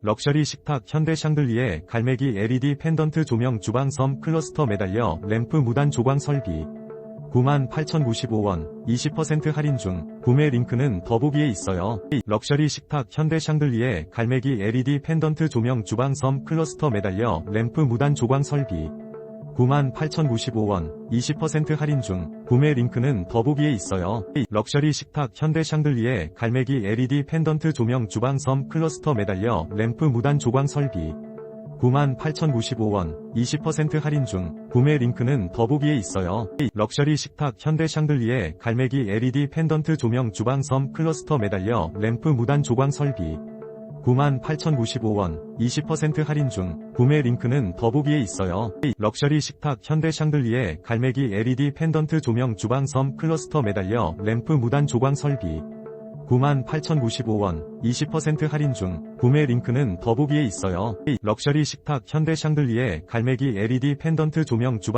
럭셔리 식탁 현대 샹들리에 갈매기 LED 펜던트 조명 주방 섬 클러스터 매달려 램프 무단 조광 설비 98,095원 20% 할인 중 구매 링크는 더보기에 있어요. 럭셔리 식탁 현대 샹들리에 갈매기 LED 펜던트 조명 주방 섬 클러스터 매달려 램프 무단 조광 설비 98,095원 20% 할인 중 구매 링크는 더보기에 있어요. 럭셔리 식탁 현대 샹들리에 갈매기 LED 펜던트 조명 주방섬 클러스터 매달려 램프 무단 조광 설비 98,095원 20% 할인 중 구매 링크는 더보기에 있어요. 럭셔리 식탁 현대 샹들리에 갈매기 LED 펜던트 조명 주방섬 클러스터 매달려 램프 무단 조광 설비 98,095원 20% 할인 중 구매 링크는 더보기에 있어요. 럭셔리 식탁 현대 샹들리에 갈매기 LED 펜던트 조명 주방섬 클러스터 매달려 램프 무단 조광 설비 98,095원 20% 할인 중 구매 링크는 더보기에 있어요. 럭셔리 식탁 현대 샹들리에 갈매기 LED 펜던트 조명 주방